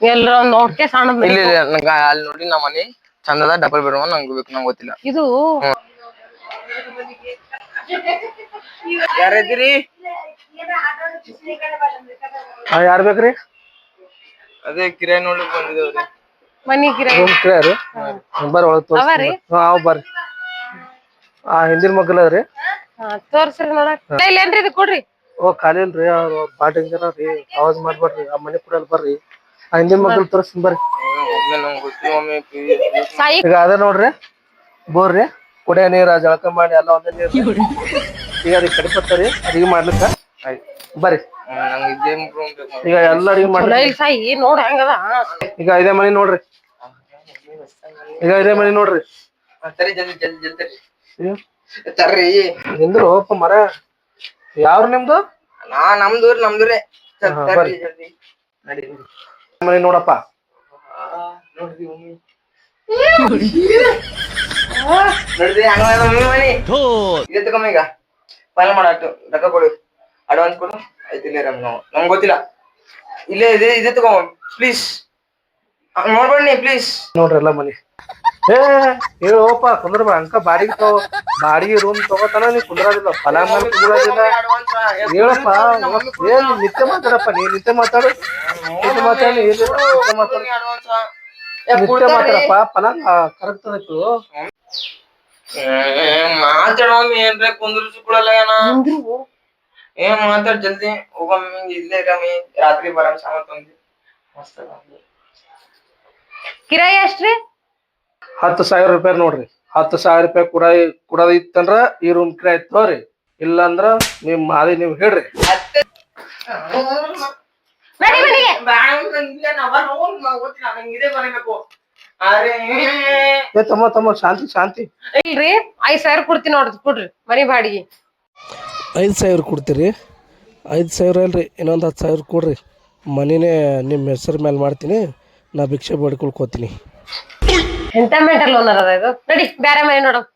ಎಲ್ರ ಒಂದ್ ನೋಡ್ಕೆ ಸಣ್ಣ ಇಲ್ಲಿ ಇಲ್ಲಿ ನಂಗ ಅಲ್ಲಿ ನೋಡಿ ನಮ್ಮ ಮನಿ. ಚಂದದ ಡಬಲ್ ಬೆಡ್ರೂಮ್ ನಂಗೆ ಬೇಕು ನಂಗೆ ಗೊತ್ತಿಲ್ಲ. ಇದು ಯಾರಿದ್ದೀರಿ ಹಾ ಯಾರ್ ಬೇಕ್ರಿ? ಅದೇ ಕಿರಾಯ. ನೋಡ್ಲಿಕ್ ಬಂದಿದ್ದೇವ್ರಿ ಮನಿ ಗಿರಾಯಿ ರೂಮ್ ಕ್ಲಿಯರ್ ಬರ್ರಿ ಒಳಗ್ ಅವರಿ? ತೋರಿಸ್ತೀನಿ ಹಾ ಅವ್ ಬರ್ರಿ. ಆ ಹಿಂದಿನ ಮಗ್ಗಲ ಅದ್ರಿ ಹಾ, ತೋರ್ಸ್ರಿ ನೋಡಕ್ ಇಲ್ಲೇನ್ರಿ ಇದು ಕೊಡ್ರಿ? ಓ ಖಾಲಿ ಇಲ್ರಿ ಅವ್ರ ಬಾಟಿಂಗ್ ರೀ. ಮಾಡ್ಬೇಡ್ರಿ ಆ ಮನೆ ಕೂಡ ಬರ್ರಿ. ಹಿಂದಿನ ಮಕ್ಕಳು ತೋರಿಸ್ತೀನಿ ಬರ್ರಿ. ಸಾಯಿ ಈಗ ಅದ ನೋಡ್ರಿ ಬೋರ್ರಿ ಕುಡಿಯ ನೀರ ಜಳಕ ಮಾಡಿ ಎಲ್ಲ ಒಂದೇ ನೀರು. ಈಗ ಅದಕ್ಕೆ ಕಡಿಪತ್ತರಿ ಅಡಿಗೆ ಮಾಡ್ಲಿಕ್ಕ? ಬರ್ರಿ. ಈಗ ಎಲ್ಲ ಅಡಿಗೆ ಸಾಯಿ ನೋಡ್ ಹೆಂಗದ. ಈಗ ಇದೇ ಮನೆ ನೋಡ್ರಿ. ಈಗ ಇದೇ ಮನೆ ನೋಡ್ರಿ. ನಿಂದ್ರು ಹೋಪ ಮರ. ಯಾವ್ರು ನಿಮ್ದು? ನಾ ನಮ್ದು ನಮ್ದುರೇ ಮನೆ ನೋಡಪ್ಪ. ಈಗ ಫೈನಲ್ ಮಾಡಾಟು ರೊಕ್ಕ ಕೊಡು. ಅಡ್ವಾನ್ಸ್ ಕೊಡು. ಆಯ್ತು ಇಲ್ಲೇ ರಮ್ ನಾವು. ನಮ್ಗೆ ಗೊತ್ತಿಲ್ಲ. ಇಲ್ಲೇ ಇದೆ ಇದೆ ತಗೋ. ಪ್ಲೀಸ್ ನೋಡ್ಬೇಡಿ ಪ್ಲೀಸ್ ನೋಡ್ರಲ್ಲ ಮನೆ. ಹೇಳೋಪ ಕುಂದ್ರ ಅಂಕ ಬಾಡಿಗೆ ತಗೋ. ಬಾಡಿಗೆ ರೂಮ್ ತಗೋತಾನ ನೀ ಕುಂದ್ರಾದಿಲ್ಲ. ಫಲ ಮೇಲೆ ಕುಂದ್ರಾದಿಲ್ಲ. ಹೇಳಪ್ಪ ಏನ್ ನಿತ್ಯ ಮಾತಾಡಪ್ಪ ನೀ ನಿತ್ಯ ಮಾತಾಡು. ನಿತ್ಯ ಮಾತಾಡಿ ನಿತ್ಯ ಮಾತಾಡು. ನಿತ್ಯ ಮಾತಾಡಪ್ಪ ಫಲ ಕರೆಕ್ಟ್ ಆಯ್ತು ಮಾತಾಡೋಮಿ ಏನ್ರ ಕುಂದ್ರಿಸಿಕೊಳಲ್ಲ ಏನ? ಏನ್ ಮಾತಾಡ್ ಜಲ್ದಿ ಹೋಗಮ್ಮಿ ಇಲ್ಲೇ ಇರಮ್ಮಿ ರಾತ್ರಿ ಬರಮ್ ಸಾಮಾನ್ ತಂದಿ. ಮಸ್ತ್. ಕಿರಾಯಿ ಎಷ್ಟ್ರಿ? ಹತ್ತು ಸಾವಿರ ರೂಪಾಯಿ ನೋಡ್ರಿ. ಹತ್ತು ಸಾವಿರ ರೂಪಾಯಿ ಕೂಡ ಕೊಡೋದ್ ಇತ್ತಂದ್ರ ಈ ರೂಮ್ ಕಿರಾಯ ತೋರಿ ಇಲ್ಲಾಂದ್ರ ನಿಮ್ ಮಾದಿ ನೀವ್ ಹೇಳ್ರಿ. ಏ ತಮ್ಮ ತಮ್ಮ ಶಾಂತಿ ಶಾಂತಿ. ಇಲ್ರಿ ಐದ್ ಸಾವಿರ ಕೊಡ್ತೀನಿ ನೋಡ್ರಿ ಕೊಡ್ರಿ. ಮನಿ ಬಾಡಿಗೆ. ಐದು ಸಾವಿರ ಕೊಡ್ತೀರಿ. ಐದು ಸಾವಿರ ಅಲ್ರಿ ಇನ್ನೊಂದು ಹತ್ತು ಸಾವಿರ ಕೊಡ್ರಿ. ಮನಿನೇ ನಿಮ್ಮ ಹೆಸರು ಮೇಲೆ ಮಾಡ್ತೀನಿ. ನಾ ಭಿಕ್ಷೆ ಬೇಡ್ಕೊಳ್ಕೋತೀನಿ. ಎಂತ ಮೆಂಟಲ್ ಓನರ್ ಅದ ಇದು? ನಡಿ ಬ್ಯಾರೆ ಮನೆ ನೋಡಮ್